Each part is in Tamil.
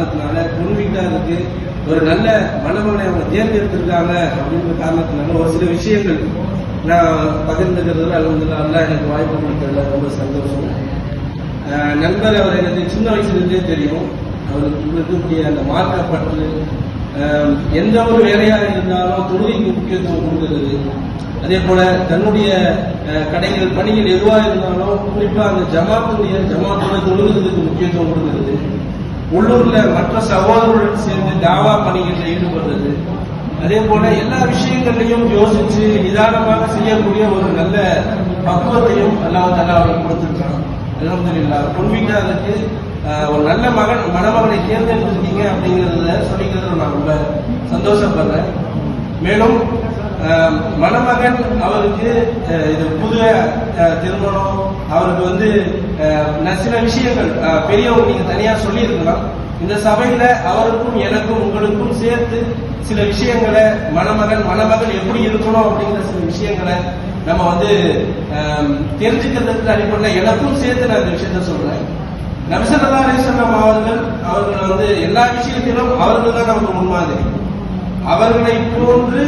காரணத்தினால பொன் ஒரு நல்ல மனமனை அவங்க தேர்ந்தெடுத்திருக்காங்க அப்படின்ற காரணத்தினால ஒரு சில விஷயங்கள் நான் பகிர்ந்துக்கிறதுல அலமதுல்லா எனக்கு வாய்ப்பு கொடுத்ததுல ரொம்ப சந்தோஷம். நண்பர் அவர் எனக்கு சின்ன வயசுலேருந்தே தெரியும். அவருக்கு இருக்கக்கூடிய அந்த மாற்றப்பட்டு அஹ் எந்த ஒரு வேலையாக இருந்தாலும் தொழிலுக்கு முக்கியத்துவம் கொடுக்கிறது. அதே போல தன்னுடைய அஹ், கடைகள் பணிகள் எதுவாக இருந்தாலும் குறிப்பாக அந்த ஜமாத்துடைய ஜமாத்தோட தொழுகிறதுக்கு முக்கியத்துவம் கொடுக்கிறது. உள்ளூர்ல மற்ற சகோதரர்களுடன் சேர்ந்து தாவா பணிகளில் ஈடுபடுறது அதே போல எல்லா விஷயங்களையும் யோசிச்சு நிதானமாக செய்யக்கூடிய ஒரு நல்ல பக்குவத்தையும் அல்லாஹ் தலா அவர்கள் கொடுத்துருக்கான். அலமதுல்லா பொன் வீட்டாருக்கு ஒரு நல்ல மகன் மணமகனை தேர்ந்தெடுத்திருக்கீங்க அப்படிங்கிறத சொல்லிக்கிறதுல நான் ரொம்ப சந்தோஷப்படுறேன். மேலும் மணமகன் அவருக்கு இது புது திருமணம் அவருக்கு வந்து சில விஷயங்கள் பெரியவங்க நீங்க தனியா சொல்லியிருக்கலாம். இந்த சபையில அவருக்கும் எனக்கும் உங்களுக்கும் சேர்த்து சில விஷயங்களை மணமகன் மணமகள் எப்படி இருக்கணும் அப்படிங்கிற சில விஷயங்களை நம்ம வந்து தெரிஞ்சுக்கிறதுக்கு அடிப்படையில் எனக்கும் சேர்த்து நான் இந்த விஷயத்த சொல்றேன். நபிசல்லா அலிசல்லாம் அவர்கள் அவர்கள் வந்து எல்லா விஷயத்திலும் அவர்கள் தான் நமக்கு முன்மாதிரி. அவர்களை போன்று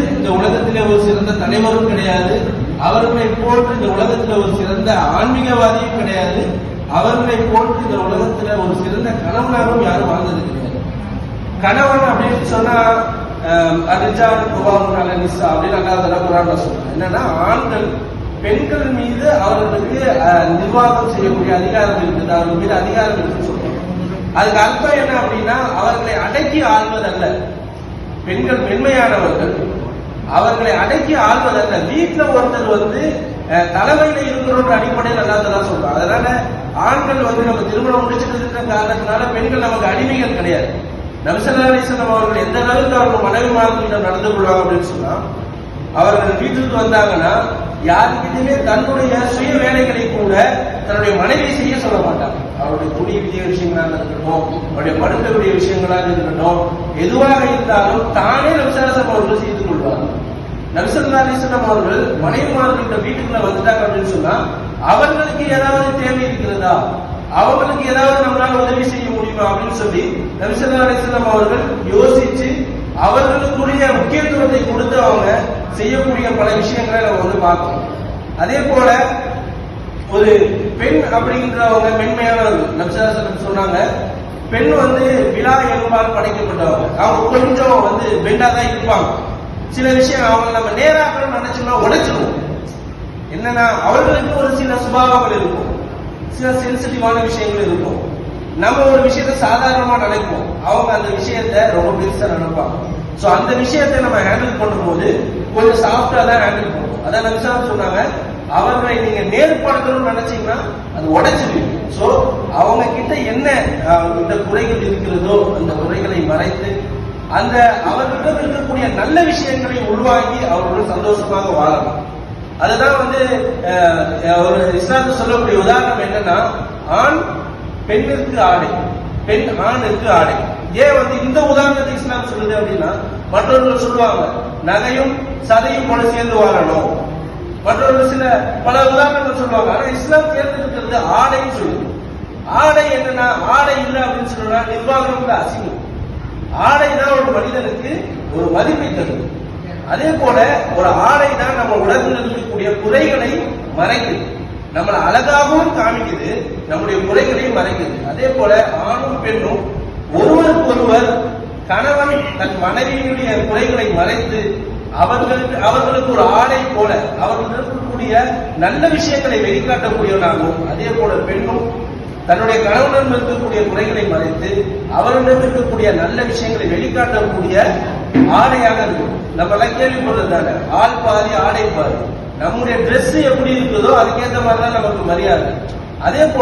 ஒரு தலைவரும் கிடையாது. அவர்களை போன்று இந்த உலகத்தில் ஒரு சிறந்த ஆன்மீகவாதியும் கிடையாது. அவர்களை போன்று இந்த உலகத்துல ஒரு சிறந்த கணவனாகவும் யாரும் வாழ்ந்தது கிடையாது. கணவன் அப்படின்னு சொன்னா அரிஜான் குபாவுனால நிசா அப்படின்னு அல்லாத குரான் சொல்றேன். என்னன்னா ஆண்கள் பெண்கள் மீது அவர்களுக்கு அஹ், நிர்வாகம் செய்யக்கூடிய அதிகாரம் இருக்குது? அவர்கள் மீது அதிகாரம் இருக்குன்னு சொல்றோம் அதுக்கு அர்த்தம் என்ன அப்படின்னா அவர்களை அடக்கி ஆள்வதல்ல. பெண்கள் மென்மையானவர்கள் அவர்களை அடக்கி ஆள்வதல்ல. வீட்டுல ஒருத்தர் வந்து அஹ், தலைமையில இருக்கிறோன்ற அடிப்படையில் அல்லாததான் சொல்றோம் அதனால ஆண்கள் வந்து நம்ம திருமணம் முடிச்சுட்டு இருக்கிற காரணத்தினால பெண்கள் நமக்கு அடிமைகள் கிடையாது. நபிசல்லா அவர்கள் எந்த அளவுக்கு அவர்கள் மனைவிமார்களிடம் நடந்து கொள்வாங்க அப்படின்னு சொன்னா அவர்கள் வீட்டுக்கு வந்தாங்கன்னா யாருக்கிட்டயுமே தன்னுடைய சுய வேலைகளை கூட தன்னுடைய மனைவி செய்ய சொல்ல மாட்டாங்க. அவருடைய துணி விதிய விஷயங்களாக இருக்கட்டும் அவருடைய படுக்கக்கூடிய விஷயங்களாக இருக்கட்டும் எதுவாக இருந்தாலும் தானே நபிசாரசம் அவர்கள் செய்து நபிசல்லா அலிஸ்லாம் அவர்கள் மனைவிமார்கள்ட்ட வீட்டுக்குள்ள வந்துட்டாங்க அப்படின்னு சொன்னா அவர்களுக்கு ஏதாவது தேவை இருக்கிறதா? அவர்களுக்கு ஏதாவது நம்மளால உதவி செய்ய முடியுமா அப்படின்னு சொல்லி நபிசல்லா அலிஸ்லாம் அவர்கள் யோசிச்சு அவர்களுக்குரிய முக்கியத்துவத்தை கொடுத்து அவங்க செய்யக்கூடிய பல விஷயங்களை நம்ம வந்து பார்க்கணும். அதே போல ஒரு பெண் அப்படிங்கிறவங்க மென்மையானவர்கள் நபிசாசனம் சொன்னாங்க பெண் வந்து விழா எலும்பால் படைக்கப்பட்டவங்க. அவங்க கொஞ்சம் வந்து பெண்டா தான் இருப்பாங்க. சில விஷயம் அவங்க நம்ம நேராக்கணும்னு நினைச்சோம்னா உடைச்சிருவோம். என்னன்னா அவர்களுக்கு ஒரு சில சுபாவங்கள் இருக்கும். சில சென்சிட்டிவான விஷயங்கள் இருக்கும். நம்ம ஒரு விஷயத்தை சாதாரணமா நினைப்போம். அவங்க அந்த விஷயத்த ரொம்ப பெருசா நினைப்பாங்க. சோ அந்த விஷயத்தை நம்ம ஹேண்டில் பண்ணும்போது கொஞ்சம் சாஃப்டா தான் ஹேண்டில் பண்ணுவோம். அதான் நபிசாரம் சொன்னாங்க அவர்களை நீங்க நேர்படுத்தணும்னு நினைச்சீங்கன்னா அது உடைச்சிருவீங்க சோ அவங்க கிட்ட என்ன இந்த குறைகள் இருக்கிறதோ அந்த குறைகளை மறைத்து அந்த அவர்களிடம் இருக்கக்கூடிய நல்ல விஷயங்களை உள்வாங்கி அவர்களோட சந்தோஷமாக வாழலாம் அதுதான் வந்து ஒரு இஸ்லாத்து சொல்லக்கூடிய உதாரணம் என்னன்னா ஆண் பெண்ணிற்கு ஆடை பெண் ஆணுக்கு ஆடை. ஏன் வந்து இந்த உதாரணத்தை இஸ்லாம் சொல்லுது அப்படின்னா மற்றவர்கள் சொல்லுவாங்க நகையும் சதையும் போல சேர்ந்து வாழணும். மற்றவர்கள் சில பல உதாரணங்கள் சொல்லுவாங்க ஆனா இஸ்லாம் தேர்ந்தெடுக்கிறது ஆடைன்னு சொல்லுது. ஆடை என்னன்னா ஆடை இல்லை அப்படின்னு சொன்னா நிர்வாகம் அசிங்கம். ஆடை தான் ஒரு மனிதனுக்கு ஒரு மதிப்பை தருது. அதே போல ஒரு ஆடை தான் நம்ம உடலில் இருக்கக்கூடிய குறைகளை மறைக்குது. நம்மளை அழகாகவும் காமிக்குது நம்முடைய குறைகளையும் மறைக்குது. அதே போல ஆணும் பெண்ணும் ஒருவருக்கு ஒருவர் கணவன் தன் மனைவியினுடைய குறைகளை மறைத்து அவர்களுக்கு அவர்களுக்கு ஒரு ஆடை போல அவர்கள் இருக்கக்கூடிய நல்ல விஷயங்களை வெளிக்காட்டக்கூடியவனாகவும் அதே போல பெண்ணும் தன்னுடைய கணவனிடம் இருக்கக்கூடிய குறைகளை மறைத்து அவரிடம் இருக்கக்கூடிய நல்ல விஷயங்களை வெளிக்காட்டக்கூடிய ஆடையாக இருக்கும். நம்ம எல்லாம் கேள்விப்படுறது தானே ஆள் பாதி ஆடை பாதி. நம்முடைய ட்ரெஸ் எப்படி இருக்குதோ அதுக்கேற்ற மாதிரி தான் நமக்கு மரியாதை. அதே போல